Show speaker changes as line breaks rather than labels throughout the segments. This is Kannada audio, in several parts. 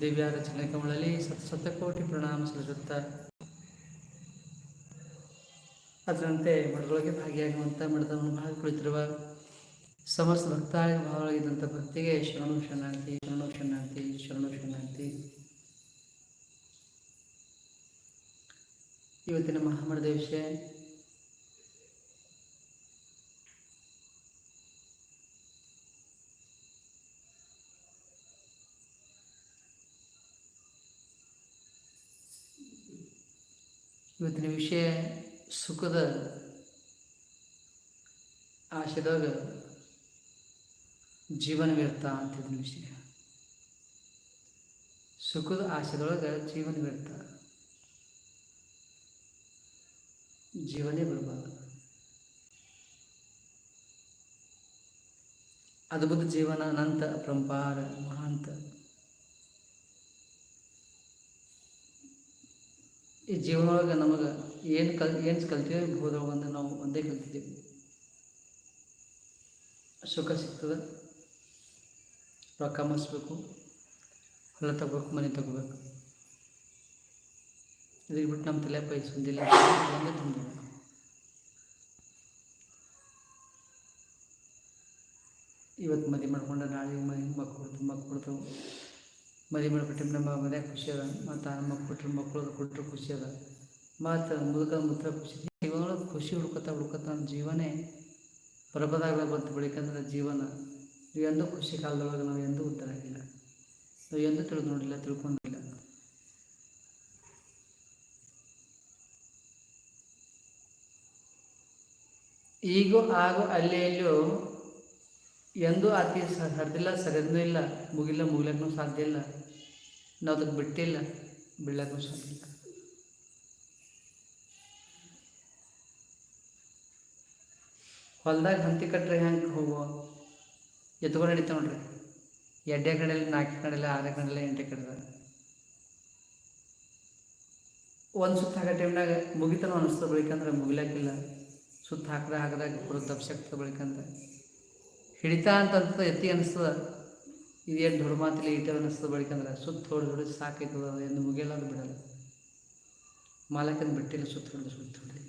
ದಿವ್ಯ ರಚನೆ ಕಮಲಲ್ಲಿ ಸತ್ ಶತಕೋಟಿ ಪ್ರಣಾಮ ಸಲ್ಲಿಸುತ್ತಾ ಅದರಂತೆ ಮಠದೊಳಗೆ ಭಾಗಿಯಾಗುವಂಥ ಮಠದವನ್ನು ಭಾಗ ಕುಳಿತಿರುವ ಸಮಸ್ತ ಭಕ್ತಾಯ ಭಾವವಾಗಿದ್ದಂಥ ಭಕ್ತಿಗೆ ಶರಣು ಶರಣಾರ್ಥಿ ಶರಣು ಶರಣಾರ್ಥಿ ಶರಣು ಶರಣಾರ್ಥಿ. ಇವತ್ತಿನ ಮಹಾಮಠದ ವಿಷಯ ಇವತ್ತಿನ ವಿಷಯ ಸುಖದ ಆಶೆದಾಗ ಜೀವನ ವ್ಯರ್ಥ ಅಂತಿದ್ದ ವಿಷಯ. ಸುಖದ ಆಶೆದೊಳಗೆ ಜೀವನ ವ್ಯರ್ಥ. ಜೀವನೇ ಬರಬಾರ್ದು. ಅದ್ಭುತ ಜೀವನ, ಅನಂತ, ಅಪರಂಪಾರ, ಮಹಾಂತ. ಈ ಜೀವನೊಳಗೆ ನಮಗೆ ಏನು ಕಲ್, ಏನು ಕಲ್ತೀವಿ ಹೋದಾಗ ಒಂದು ನಾವು ಒಂದೇ ಕಲ್ತಿದ್ದೀವಿ. ಸುಖ ಸಿಗ್ತದೆ. ರೊಕ್ಕ ಮಸ್ಬೇಕು ಹೊಲ ತಗೋಬೇಕು, ಮನೆ ತಗೋಬೇಕು. ಇದಕ್ಕೆ ಬಿಟ್ಟು ನಮ್ಮ ತಲೆ ಪೈ ಸುಂದಿಲ್ಲ ಒಂದೇ ತುಂಬ ಇವತ್ತು ಮದುವೆ ಮಾಡ್ಕೊಂಡು ನಾಳೆ ಮನೆ ಮಕ್ಕಳು ತುಂಬ ಕೊಡ್ತು. ಮದಿ ಮಾಡ್ಬಿಟ್ಟು ನಮ್ಮ ಮನ್ಯಾಗ ಖುಷಿ ಅದ. ಮತ್ತು ಆ ಮಕ್ಕಳು ಮಕ್ಕಳು ಕೊಟ್ಟರು ಖುಷಿ ಅದ. ಮತ್ತು ಮುದುಕ ಮುದ್ರ ಖುಷಿ ಜೀವನ ಖುಷಿ ಹುಡ್ಕೊತಾ ಹುಡ್ಕೊತಾ ನಮ್ಮ ಜೀವನೇ ಪ್ರಬದಾಗಲ ಬಂತು ಬೆಳಿಕಂದ್ರೆ ಜೀವನ, ನೀವು ಎಂದೂ ಖುಷಿ ಕಾಲದೊಳಗೆ ನಾವು ಎಂದೂ ಉತ್ತರ ಆಗಿಲ್ಲ. ನಾವು ಎಂದೂ ತಿಳಿದು ನೋಡಿಲ್ಲ, ತಿಳ್ಕೊಂಡಿಲ್ಲ. ಈಗೂ ಆಗೋ ಅಲ್ಲಿ ಎಲ್ಲಿಯೂ ಎಂದೂ ಅತಿ ಹರಿದಿಲ್ಲ ಸರಿದೂ ಇಲ್ಲ. ಮುಗಿಲ್ಲ ಮುಗಿಲಕ್ಕೂ ಸಾಧ್ಯ ಇಲ್ಲ. ನಾವು ಅದಕ್ಕೆ ಬಿಟ್ಟಿಲ್ಲ ಬಿಡ್ಲಕ್ಕೂ ಸಾಧ್ಯ ಇಲ್ಲ. ಹೊಲ್ದಾಗ ಹಂತಿ ಕಟ್ಟರೆ ಹೆಂಗೆ ಹೋಗುವ ಎತ್ಕೊಂಡು ನಡೀತಾವೆ ನೋಡ್ರಿ. ಎಡ್ಡೆ ಕಡೆಯಲ್ಲಿ ನಾಲ್ಕು ಕಡೆಯಲ್ಲಿ ಆರೇ ಕಡೆಯಲ್ಲಿ ಎಂಟೆ ಕಡೆದ ಒಂದು ಸುತ್ತ ಹಾಕೋ ಟೈಮ್ನಾಗ ಮುಗಿತನ ಅನಿಸ್ತದೆ ಬಳಿಕಂದ್ರೆ ಮುಗಿಲಾಕಿಲ್ಲ ಸುತ್ತ ಹಾಕಿದ ಹಾಕಿದಾಗ ಪೂರ ದಪ್ಸಕ್ತದೆ ಬಳಿಕಂದ್ರೆ. ಹಿಡಿತಾ ಅಂತ ಎತ್ತಿ ಅನಿಸ್ತದೆ ಇದು ಏನು ದೊಡ್ಡ ಮಾತಿಲ್ಲ, ಈಟ ಅನಿಸ್ತದೆ ಬಳಿಕಂದ್ರೆ. ಸುತ್ತ ಹೊಡೆದು ಹೊಡೆದು ಸಾಕೈತದ ಎಂದು ಮುಗಿಯಲ್ಲ ಅದು ಬಿಡಲ್ಲ. ಮಾಲಕನ ಬಿಟ್ಟಿಲ್ಲ ಸುತ್ತ ಹೊಡೆದು ಸುತ್ತ ಹೊಡೆದು.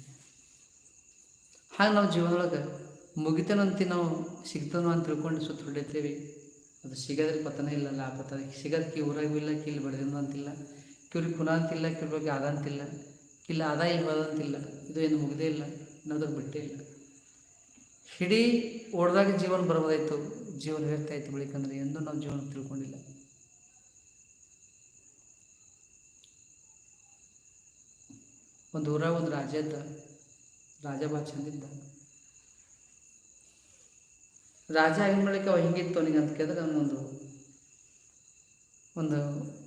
ಹಾಗೆ ನಾವು ಜೀವನದೊಳಗೆ ಮುಗಿತೇನಂತ ನಾವು ಸಿಗ್ತಾನೋ ಅಂತ ತಿಳ್ಕೊಂಡು ಸುತ್ತ ಹೊಡಿತೀವಿ ಅದು ಸಿಗೋದ್ರೆ ಪತನ ಇಲ್ಲ ಲಾಭತ ಸಿಗೋದಕ್ಕೆ ಊರಾಗೂ ಇಲ್ಲ ಕಿಲ್ಲಿ ಬಡ್ದಿನೂ ಅಂತಿಲ್ಲ. ಕಿವ್ರಿಗೆ ಪುನಃ ಅಂತಿಲ್ಲ ಕಿವ್ರಿಗೆ ಆದ ಅಂತಿಲ್ಲ. ಇಲ್ಲ, ಆದ, ಇಲ್ಲಿ ಅಂತಿಲ್ಲ. ಇದು ಏನು ಮುಗಿದೇ ಇಲ್ಲ ಅನ್ನೋದಕ್ಕೆ ಬಿಟ್ಟೇ ಇಲ್ಲ. ಹಿಡೀ ಓಡ್ದಾಗ ಜೀವನ ಬರ್ಬೋದಾಯ್ತು ಜೀವನ ವ್ಯರ್ಥ ಆಯಿತು ಬಳಿಕಂದ್ರೆ ಎಂದೂ ನಾವು ಜೀವನ ತಿಳ್ಕೊಂಡಿಲ್ಲ. ಒಂದು ಊರಾಗ ಒಂದು ರಾಜ ಇದ್ದ, ರಾಜ ಭಾಳ ಚಂದಿದ್ದ ರಾಜ ಆಗಿನ ಬಳಿಕ ಅವ ಹಿಂಗಿತ್ತು ಅವನಿಗೆ ಅಂತ ಕೇಳಿದ್ರೆ ಅವನೊಂದು ಒಂದು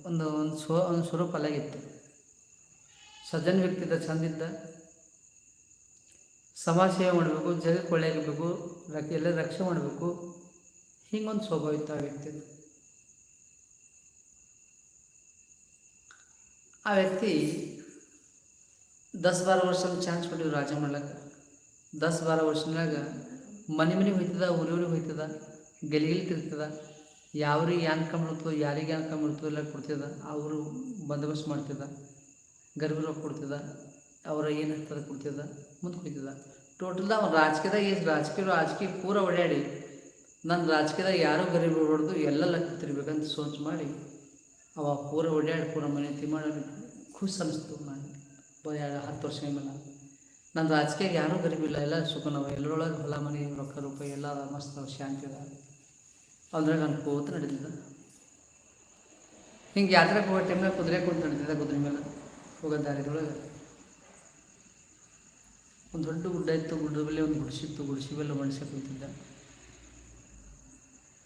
ಒಂದು ಒಂದು ಸ್ವ, ಒಂದು ಸ್ವರೂಪ ಅಲಾಗಿತ್ತು. ಸಜ್ಜನ ವ್ಯಕ್ತಿ ಇದ್ದ ಚಂದಿದ್ದ ಸಮಾಜ ಸೇವೆ ಮಾಡಬೇಕು, ಜಗಕ್ಕೆ ಒಳ್ಳೆಯಾಗಬೇಕು ರಕ್ ಎಲ್ಲ ರಕ್ಷಣೆ ಮಾಡಬೇಕು, ಹಿಂಗೊಂದು ಸ್ವಭಾವ ಇತ್ತು ಆ ವ್ಯಕ್ತಿ ಆ ವ್ಯಕ್ತಿ ದಸ್, ಬಾರ ವರ್ಷ ಚಾನ್ಸ್ ಕೊಟ್ಟಿವಿ ರಾಜ ಮಾಡ್ಲಕ್ಕೆ. ದಸ್, ಬಾರ ವರ್ಷನಾಗ ಮನೆ ಮನೆಗೆ ಹೋಯ್ತದ ಊರೂರಿಗೆ ಹೋಯ್ತದ, ಗಲಿಗಲಿ ತಿರ್ತದ ಯಾವ್ರಿಗೆ ಯಾನ್ ಕಂಬಿಡ್ತದೋ ಯಾರಿಗೆ ಯಾನ್ ಕಂಬಿಡ್ತದೋ ಎಲ್ಲ ಕೊಡ್ತದ ಅವರು ಬಂದೋಬಸ್ತ್ ಮಾಡ್ತದ ಗರ್ಭ ರೊಕ್ಕ ಕೊಡ್ತಿದ್ದ ಅವರ ಏನು ಹತ್ತದ ಕೊಡ್ತದ, ಮುಂದೆ ಹೋಯ್ತದ. ಟೋಟಲ್ ಅವ್ನು ರಾಜಕೀಯದಾಗ ಈ ರಾಜಕೀಯ ರಾಜಕೀಯ ಪೂರ ಒಡ್ಯಾಡಿ ನನ್ನ ರಾಜಕೀಯದಾಗ ಯಾರೋ ಗರೀಬ್ ಹೊಡೆದು ಎಲ್ಲ ಲೆಕ್ಕ ತಿರ್ಬೇಕಂತ ಸೋಚ್ ಮಾಡಿ, ಅವ ಪೂರ ಒಡ್ಯಾಡಿ ಪೂರ ಮನೆ ತಿಮ್ಮ ಅನ್ನಿಸ್ತು ಅನಿಸ್ತು ನಾನು ಹತ್ತು ವರ್ಷ ಮೇಲೆ ನನ್ನ ರಾಜಕೀಯ ಯಾರೂ ಗರೀಬಿಲ್ಲ. ಎಲ್ಲ ಸುಖ, ನಾವು ಎಲ್ಲರೊಳಗೆ ಹೊಲ, ಮನೆ, ರೊಕ್ಕ, ರೂಪಾಯಿ, ಎಲ್ಲ ಮಸ್ತ್ ಶಾಂತಿ ಅದ. ಅಂದ್ರೆ ನಾನು ಕೂತು ನಡೀತಿದ್ದ. ಹಿಂಗೆ ಯಾತ್ರೆ ಹೋಗೋ ಟೈಮ್ನಾಗ ಕುದುರೆ ಕೂತು ನಡೀತಿದ್ದ ಕುದುರೆ ಮೇಲೆ. ಹೋಗೋ ದಾರಿದೊಳಗೆ. ಒಂದು ದೊಡ್ಡ ಗುಡ್ಡ ಇತ್ತು ಗುಡ್ಡ ಮೇಲೆ ಒಂದು ಗುಡಿಸಿತ್ತು ಗುಡಿಸಿ ಮೇಲೆ ಮನುಷ್ಯ ಕೂತಿದ್ದ.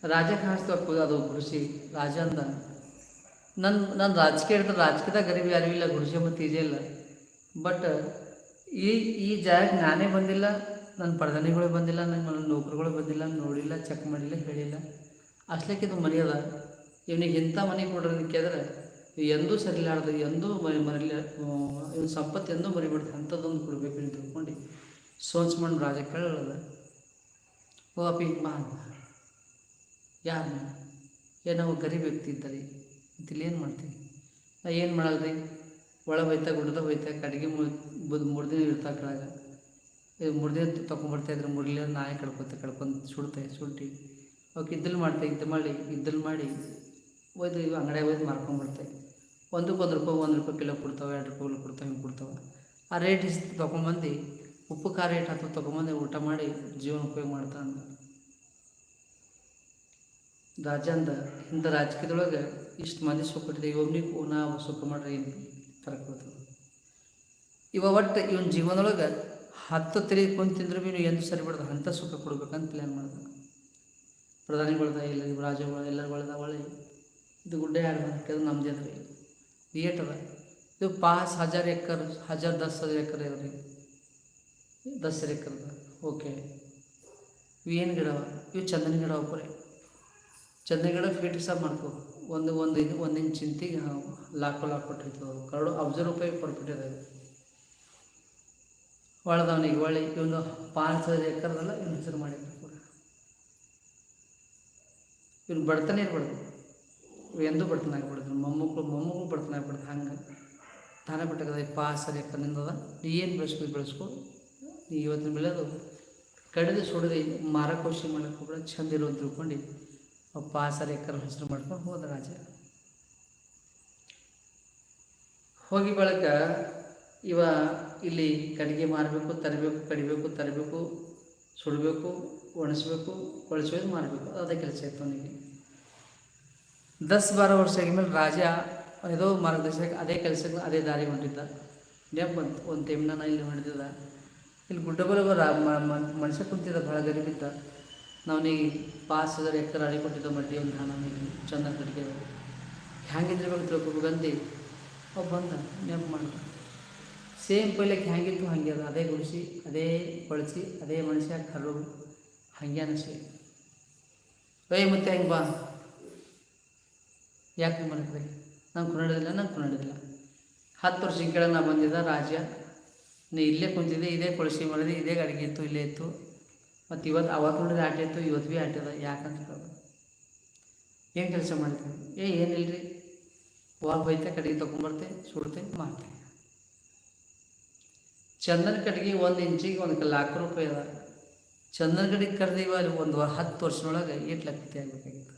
ರಾಜ ಕಾಣಿಸ್ತು ಅದು ಗುಡಿಸಿ, ರಾಜ ಅಂದ. ನನ್ನ ನನ್ನ ರಾಜಕೀಯ ಇರ್ತದೆ ರಾಜಕೀಯದಾಗ ಗರಿಬಿ ಯಾರೂ ಇಲ್ಲ, ಗುಡಿಸಿ ಮತ್ತು ಈಜೇ ಬಟ್ ಈ ಈ ಜಾಗ ನಾನೇ ಬಂದಿಲ್ಲ, ನನ್ನ ಪ್ರಧಾನಿಗಳು ಬಂದಿಲ್ಲ ನನ್ನ ನೌಕರಿಗಳು ಬಂದಿಲ್ಲ, ನೋಡಿಲ್ಲ ಚೆಕ್ ಮಾಡಿಲ್ಲ, ಹೇಳಿಲ್ಲ. ಅಷ್ಟಕ್ಕೆ ಇದು ಮನೆ ಅದ. ಇವನಿಗೆ ಇಂಥ ಮನೆ ಕೊಡ್ರಿ ಅಂತ ಕೇಳಿದ್ರೆ ಎಂದೂ ಸರಿಲಾರ್ದು, ಎಂದೂ ಮನೆ ಮರಿಲ ಇವನು ಸಂಪತ್ತು ಎಂದೂ ಮರಿಬಿಡ್ತು ಅಂಥದ್ದೊಂದು ಕೊಡಬೇಕು ಅಂತ ತಿಳ್ಕೊಂಡು ಸೋಚ್ ಮಾಡಿ ರಾಜ ಕೇಳದ. ಓ, ಅಪ್ಪಿ ಬಾ ಅಂದ ಯಾರು ಏ ನಾವು ಗರೀಬ್ ವ್ಯಕ್ತಿ ಇದ್ದಾರೆ ಇಲ್ಲಿ ಏನು ಮಾಡ್ತೀವಿ ಏನು ಮಾಡಲ್ರಿ? ಒಳ ಹೋಯ್ತಾ, ಗುಡ್ಡದ ಹೋಯ್ತಾ ಕಡೆಗೆ ಮುದ್ ಮೂರು ದಿನ ಇರ್ತಾ ಕೆಳಗೆ. ಇದು ಮೂರು ದಿನ ತೊಗೊಂಬರ್ತಾ ಇದ್ರೆ ಮುರ್ಲಿ ನಾಯಿ ಕಡ್ಕೊತ ಕಡ್ಕೊಂಡು ಸುಡ್ತೆ ಸುಟ್ಟಿ ಅವಕ್ಕೆ ಇದ್ದಲ್ಲಿ ಮಾಡ್ತೆ, ಇದ್ದು ಮಾಡಿ ಇದ್ದಲ್ಲಿ ಮಾಡಿ. ಒಯ್ದು ಇವು ಅಂಗಡಿಯಾಗ ಒಯ್ದು ಮಾರ್ಕೊಂಡ್ಬರ್ತಾವೆ ಒಂದಕ್ಕೆ ಒಂದು ರೂಪಾಯಿ ಒಂದು ರೂಪಾಯಿ ಕಿಲೋ ಕೊಡ್ತಾವೆ, ಎರಡು ರೂಪಾಯಿ ಕೊಡ್ತಾವೆ, ಹಿಂಗೆ ಕೊಡ್ತಾವೆ. ಆ ರೇಟ್ ಇಷ್ಟು ತೊಗೊಂಬಂದು ಉಪ್ಪು ಖಾರ ರೇಟ್ ಅಥವಾ ತೊಗೊಂಬಂದು ಊಟ ಮಾಡಿ ಜೀವನ ಉಪಯೋಗ ಮಾಡ್ತಾ ಅಂದ. ರಾಜಂದ ಇಂಥ ರಾಜಕೀಯದೊಳಗೆ ಇಷ್ಟು ಮಂದಿ ಸುಖ ಕೊಟ್ಟಿದೆ, ಇವನಿಗೂ ನಾವು ಸುಖ ಮಾಡ್ರಿ ಬರ್ತದೆ? ಇವ ಒಟ್ಟು ಇವನ ಜೀವನದೊಳಗೆ ಹತ್ತು ತೆರೆ ಕುಂತಿಂದ್ರೆ ಭೀ ಎಂದು ಸರಿ ಬಿಡ್ದು ಅಂಥ ಸುಖ ಕೊಡ್ಬೇಕಂತ ಪ್ಲ್ಯಾನ್ ಮಾಡ್ದ ಪ್ರಧಾನಿಗಳ್ದ ಇಲ್ಲ, ಇವ್ ರಾಜಗಳ ಎಲ್ಲಗಳದ ಒಳ್ಳೆ ಇದು ಗುಡ್ಡೆ ಯಾರು ಅದು ನಮ್ದೇ ಅದ ರೀ ಅದ. ಇದು ಪಾಸ್ ಹಜಾರ್ ಎಕರ್, ಹಜಾರ್ ದಸ್ ಹಜಾರ್ ಎಕರ್ ಅದ ರೀ ದಸ್ ಎಕರ್ದ. ಓಕೆ ಇವು ಏನು ಗಿಡ ಅವ? ಇವು ಚಂದನ ಗಿಡ ಒಬ್ಬರಿ ಚಂದನ ಗಿಡ ಫೀಟ್ ಸಹ ಮಾಡ್ಕೋ ಒಂದು ಒಂದು ಇದು, ಒಂದು ಇಂಚ್ ಚಿಂತಿಗೆ ಲಾಖೋ ಲಾಕ್ ಕೊಟ್ಟಿರ್ತದೆ. ಕರಡು ಅಬ್ಸರ್ವ್ ರೂಪಾಯಿ ಪರ್ಫೆಕ್ಟ್ ಇದೆ ಒಳದವನಿಗೆ ಒಳ್ಳೆ ಇವನು ಪಾಂಚ್ ಇನ್ನು ಇವನು ಹೆಸರು ಮಾಡಿದ್ರು ಕೂಡ. ಇವನು ಬಡ್ತಾನೆ ಇರ್ಬಾರ್ದು. ಇವ್ ಎಂದೂ ಬಡತನ ಆಗ್ಬಿಡ್ದು ಮೊಮ್ಮಕ್ಕಳು ಮೊಮ್ಮಕ್ಕಳು ಬಡತನ ಆಗ್ಬಿಡ್ದು ಹಂಗೆ ತಾನೇ ಬಿಟ್ಟದ ಪಾಸ್ ಸರಿ ಎಕರ್ನಿಂದ ನೀ ಏನು ಬೆಳೆಸ್ಕೊ ಬೆಳೆಸ್ಕೊ. ನೀ ಇವತ್ತಿನ ಬೆಳೆದು ಕಡಿದು ಸುಡದೆ ಮಾರಕೋಶಿ ಮಾಡಕ್ಕೆ ಕೂಡ ಚಂದ ಇರೋ ತಿಳ್ಕೊಂಡು ಪಾಸ್ ಸರಿ ಎಕರ್ ಹೆಸರು ಮಾಡ್ಕೊಂಡು ಹೋದ ರಾಜ. ಹೋಗಿ ಬಳಕ ಇವ ಇಲ್ಲಿ ಕಡಿಗೆ ಮಾರಬೇಕು, ತರಬೇಕು, ಕಡಿಬೇಕು, ತರಬೇಕು, ಸುಡಬೇಕು, ಒಣಸ್ಬೇಕು ಕೊಳಿಸೋದು ಮಾರಬೇಕು. ಅದೇ ಕೆಲಸ ಇತ್ತು ಅವನಿಗೆ. ದಸ್ ಬಾರ ವರ್ಷ ಆಗಿದ್ಮೇಲೆ ರಾಜ ಏನೋ ಮಾರ್ಗದರ್ಶಕ ಅದೇ ಕೆಲಸಗಳು ಅದೇ ದಾರಿ ಹೊಂಟಿದ್ದ ನೆಪ್ ಬಂತು ಒಂದು ತೆಮ್ಮನ ಇಲ್ಲಿ ಹೊಂಟಿದ್ದ ಇಲ್ಲಿ ಗುಡ್ಡ ಬರೋ ಮನುಷ್ಯ ಕುಂತಿದ್ದ ಭಾಳ ಗರೀಬಿದ್ದ. ನಾವನಿಗೆ ಪಾಸ್ ಹಜಾರ್ ಎಕರೆ ಅಡಿ ಕೊಟ್ಟಿದ್ದ ಮಡ್ಡಿ ಒಂದು ನಮಗೆ ಚಂದ ಕಡಿಗೆ ಹ್ಯಾಂಗಿದ್ದಿರ್ಬೇಕು ತಿಳ್ಕೊಬೇಕಂದು ಅವ ಬಂದ ನೆನಪು ಮಾಡ್ದ. ಸೇಮ್ ಪೈಲಕ್ಕೆ ಹ್ಯಾಂಗಿತ್ತು ಹಾಗೆ ಅದು, ಅದೇ ಗುಡಿಸಿ, ಅದೇ ಕೊಳಿಸಿ ಅದೇ ಮನುಷ್ಯ ಕರು ಹಾಗೆ ಅನಿಸಿ ಏಯ್ ಮತ್ತೆ, ಹೆಂಗೆ ಬಾ. ಯಾಕೆ ಮನಕ್ರಿ ನಂಗೆ ಕುಣಿಯೋದಿಲ್ಲ ನಂಗೆ ಕುಣಿಯೋದಿಲ್ಲ ಹತ್ತು ವರ್ಷ ಕೆಳಗೆ ನಾ ಬಂದಿದ್ದ ರಾಜ್ಯ, ನೀ ಇಲ್ಲೇ ಕುಂತಿದ್ದೆ, ಇದೇ ಕೊಳಸಿ ಮಾಡಿದೆ ಇದೇ ಅಡುಗೆ ಇತ್ತು, ಇಲ್ಲೇ ಇತ್ತು. ಮತ್ತು ಇವತ್ತು ಅವತ್ತು ನೋಡಿದ್ರೆ ಆಟ ಇತ್ತು, ಇವತ್ತು ಭೀ ಆಟ ಯಾಕಂತ ಹೇಳೋದು ಏನು ಕೆಲಸ ಮಾಡ್ತೀನಿ ಏ ಏನಿಲ್ಲ ರೀ ಹೋಗಿ ಬೈತೆ ಕಡೆಗೆ ತೊಗೊಂಬರ್ತೆ, ಸುಡ್ತೆ, ಮಾರ್ತೆ. ಚಂದನ ಕಡೆಗೆ ಒಂದು ಇಂಚಿಗೆ ಒಂದು ಲಾಖ ರೂಪಾಯಿ ಅದ. ಚಂದನ ಕಡೆಗೆ ಕರೆದೀವ ಅಲ್ಲಿ ಒಂದು ಹತ್ತು ವರ್ಷದೊಳಗೆ ಏಟ್ ಲಕ್ಷತೆ ಆಗಬೇಕಾಗಿತ್ತು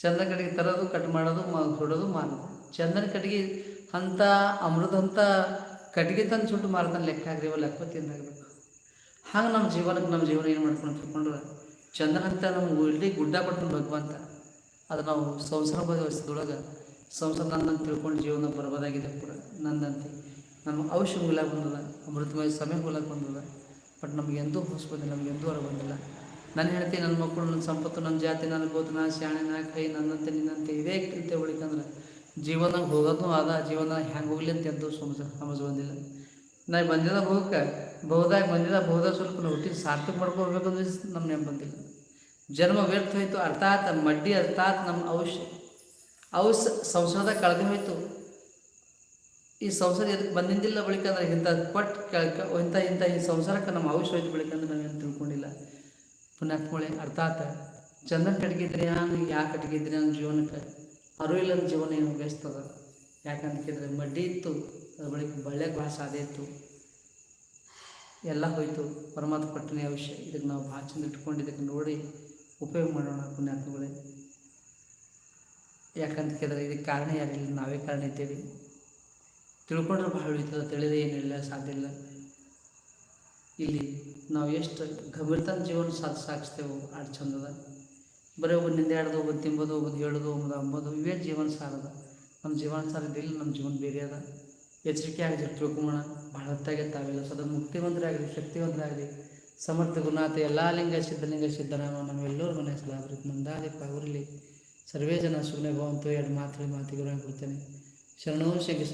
ಚಂದನ ಕಡೆಗೆ ತರೋದು, ಕಟ್ ಮಾಡೋದು, ಮ ಸುಡೋದು ಮಾರೋದು. ಚಂದನ ಕಡೆಗೆ ಅಂಥ ಅಮೃತ ಅಂತ ಕಟ್ಟಿಗೆ ತಂದು ಸುಟ್ಟು ಮಾರ್ತಾನೆ ಲೆಕ್ಕ ಆಗ್ರಿ ಇವ ಲೆಕ್ಕ ಆಗಬೇಕು. ಹಂಗೆ ನಮ್ಮ ಜೀವನಕ್ಕೆ ನಮ್ಮ ಜೀವನ ಏನು ಮಾಡ್ಕೊಂಡು ತಿಳ್ಕೊಂಡ್ರೆ ಚಂದನ ಅಂತ ನಮ್ಗೆ ಇಲ್ಲಿ ಗುಡ್ಡ ಕೊಟ್ಟು ಭಗವಂತ. ಅದು ನಾವು ಸಂಸಾರ ವ್ಯವಸ್ಥೆದೊಳಗೆ ಸಂಸಾರ ನನ್ನಂತ ತಿಳ್ಕೊಂಡು ಜೀವನ ಬರ್ಬೋದಾಗಿದೆ ಕೂಡ ನಂದಂತೆ ನಮ್ಮ ಅವಶ್ಯ ಮುಗಿಲಾಗಿ ಬಂದದ, ಅಮೃತಮಯ ಸಮಯ ಮುಗಿಲಾಗಿ ಬಂದದ ಬಟ್ ನಮ್ಗೆ ಎಂದೂ ಹೊಸ್ಬೋದಿಲ್ಲ, ನಮ್ಗೆ ಎಂದೂ ಹೊರ ಬಂದಿಲ್ಲ. ನನ್ನ ಹೆಂಡತಿ, ನನ್ನ ಮಕ್ಕಳು, ನನ್ನ ಸಂಪತ್ತು, ನನ್ನ ಜಾತಿ, ನನ್ನ ಗೋತು ನನ್ನ ಶಾಣೆ ನಾ ಕೈ, ನನ್ನಂತೆ, ನಿನ್ನಂತೆ ಇದೇ ಅಂತ ಉಳಿಕಂದ್ರೆ ಜೀವನ ಹೋಗೋದು ಅದ ಜೀವನ ಹ್ಯಾಂಗೆ ಹೋಗ್ಲಿ ಅಂತ ಎಂದೂ ಸಮಜ ಸಮಜ ಬಂದಿಲ್ಲ. ನಾ ಬಂದಿದ್ದ ಹೋಗಕ್ಕೆ, ಬಹುದಾಗ ಬಂದಿದ್ದ ಬಹುದಾಗ ಸ್ವಲ್ಪ ನಾವು ಹುಟ್ಟಿದ ಸಾರ್ಥಕ ಮಾಡ್ಕೋಬೇಕು ಅಂದ್ರೆ ನಮ್ಮ ನೆನಪು ಬಂದಿಲ್ಲ. ಜನ್ಮ ವ್ಯರ್ಥ ಹೋಯಿತು, ಅರ್ಥಾತ್ ಮಡ್ಡಿ, ಅರ್ಥಾತ್ ನಮ್ಮ ಅವಶ್ಯ ಔಷ ಸಂಸಾರದ ಕಳೆದು ಹೋಯ್ತು. ಈ ಸಂಸಾರ ಎದಕ್ಕೆ ಬಂದಿದ್ದಿಲ್ಲ ಬಳಿಕ ಅಂದ್ರೆ ಇಂಥ ಕೊಟ್ಟು ಕೆಳಕ ಇಂಥ ಇಂಥ ಈ ಸಂಸಾರಕ್ಕೆ ನಮ್ಮ ಹೋಯ್ತು ಬಳಿಕ ಅಂದ್ರೆ ನಾವೇನು ತಿಳ್ಕೊಂಡಿಲ್ಲ. ಪುಣ್ಯಾತ್ಮಳೆ ಅರ್ಥಾತ್ ಚಂದ ನಾನು ಯಾಕೆ ಕಟ್ಟಿಗಿದ್ರೆ ನನ್ನ ಜೀವನಕ್ಕೆ? ಅರು ಇಲ್ಲ ನನ್ನ ಜೀವನ ಏನು ಬೇಸ್ತದ ಯಾಕಂತ ಕೇಳಿದ್ರೆ ಮಡ್ಡಿ ಇತ್ತು, ಅದ್ರ ಬಳಿಕ ಬಳ್ಳೆ ಭಾಳ ಅದೇ ಇತ್ತು. ಎಲ್ಲ ಹೋಯ್ತು, ಪರಮಾತ್ಮ ಪಟ್ಟಣೆ ಅವಶ್ಯ. ಇದಕ್ಕೆ ನಾವು ಭಾಳ ಚಂದ ಇಟ್ಕೊಂಡು ಇದಕ್ಕೆ ನೋಡಿ ಉಪಯೋಗ ಮಾಡೋಣ ಪುಣ್ಯಾತ್ಮಗಳೇ ಯಾಕಂತ ಕೇಳಿದ್ರೆ ಇದಕ್ಕೆ ಕಾರಣ ಯಾರಿಲ್ಲ, ನಾವೇ ಕಾರಣ ಇದ್ದೇವೆ. ತಿಳ್ಕೊಂಡ್ರೆ ಭಾಳ ಉಳಿತದ ತಿಳಿದೇ ಏನಿಲ್ಲ, ಸಾಧ್ಯ ಇಲ್ಲ. ಇಲ್ಲಿ ನಾವು ಎಷ್ಟು ಗಂಭೀರತನ ಜೀವನ ಸಾಧ ಸಾಗಿಸ್ತೇವೆ ಆಡು ಚಂದದ. ಬರೀ ಒಬ್ಬ ನಿಂದಾಡೋದು ಒಬ್ಬ ತಿಂಬೋದು ಒಬ್ಬರು ಹೇಳೋದು ಒಬ್ಬರು ಅಂಬೋದು ಇವೇ ಜೀವನ ಸಾರದ ನಮ್ಮ ಜೀವನ ಸಾರದಿಲ್ಲ ನಮ್ಮ ಜೀವನ ಬೇರೆ ಅದ. ಎಚ್ಚರಿಕೆ ಆಗಿ ತಿಳ್ಕೊಂಬೋಣ. ಭಾಳ ಹೊತ್ತಾಗೆ ಸದ ಸದಾ ಮುಕ್ತಿವಂತರಾಗಲಿ ಶಕ್ತಿವಂತರಾಗಲಿ ಸಮರ್ಥ, ಗುಣಾತ, ಎಲ್ಲ ಲಿಂಗ ಸಿದ್ಧಲಿಂಗ ನಮ್ಮೆಲ್ಲರೂ ಮನೆ ಸಲಾದ್ರಿ ನಂದಾದಿ ಪಾವರಲ್ಲಿ. ಸರ್ವೇ ಜನ ಸುಮ್ಮನೆ ಭವಂತು ಎರಡು ಮಾತ್ರ ಮಾತಿಗೆ ಕೊಡ್ತೇನೆ ಶರಣೋ ಶಂಕರ